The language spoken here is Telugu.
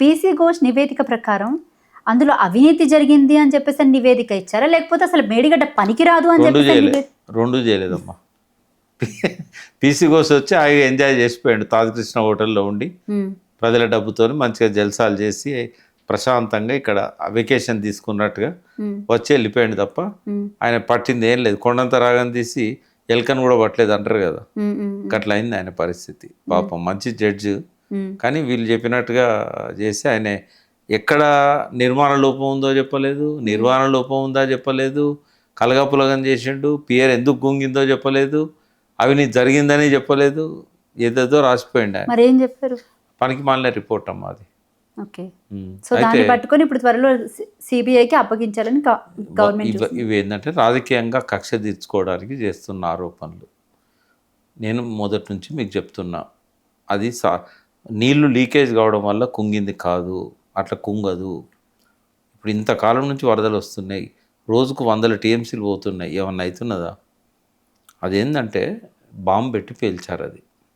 పీసీ ఘోష్ నివేదిక ప్రకారం అందులో అవినీతి జరిగింది అని చెప్పేసి నివేదిక ఇచ్చారా? లేకపోతే అసలు మేడిగడ్డ పనికిరాదు అని నివేదిక రెండు చేయలేదమ్మా. పీసీ కోసి వచ్చి హాయిగా ఎంజాయ్ చేసిపోయాడు. తాజకృష్ణ హోటల్లో ఉండి ప్రజల డబ్బుతో మంచిగా జల్సాలు చేసి ప్రశాంతంగా ఇక్కడ వెకేషన్ తీసుకున్నట్టుగా వచ్చి వెళ్ళిపోయాడు తప్ప ఆయన పట్టింది ఏం లేదు. కొండంత రాగం తీసి ఎలకను కూడా పట్టలేదు అంటారు కదా. అట్లా అయింది ఆయన పరిస్థితి. పాపం మంచి జడ్జి కానీ వీళ్ళు చెప్పినట్టుగా చేసి ఆయన ఎక్కడ నిర్మాణ లోపం ఉందో చెప్పలేదు నిర్వహణ లోపం ఉందా చెప్పలేదు కలగపులగం చేసిండు పియర్ ఎందుకు గుంగిందో చెప్పలేదు అవినీతి జరిగిందని చెప్పలేదు ఏదేదో రాసిపోయిండు ఆయన. మరి ఏం చెప్పారు? పనికి మాలిన రిపోర్ట్ అమ్మా అది. ఓకే. సో దాన్ని పట్టుకొని ఇప్పుడు త్వరలో సిబిఐకి అప్పగించాలని గవ- గవర్నమెంట్ ఇవ- ఇవి ఏంటంటే రాజకీయంగా కక్ష తీర్చుకోవడానికి చేస్తున్న ఆరోపణలు. నేను మొదటి నుంచి మీకు చెప్తున్నా. అది సా నీళ్ళు లీకేజ్ కావడం వల్ల కుంగింది కాదు అట్లా కుంగదు. ఇప్పుడు ఇంతకాలం నుంచి వరదలు వస్తున్నాయి. రోజుకు వందల టీఎంసీలు పోతున్నాయి. ఏమన్నా అవుతున్నదా? అదేంటంటే బాంబు పెట్టి పేల్చారు అది.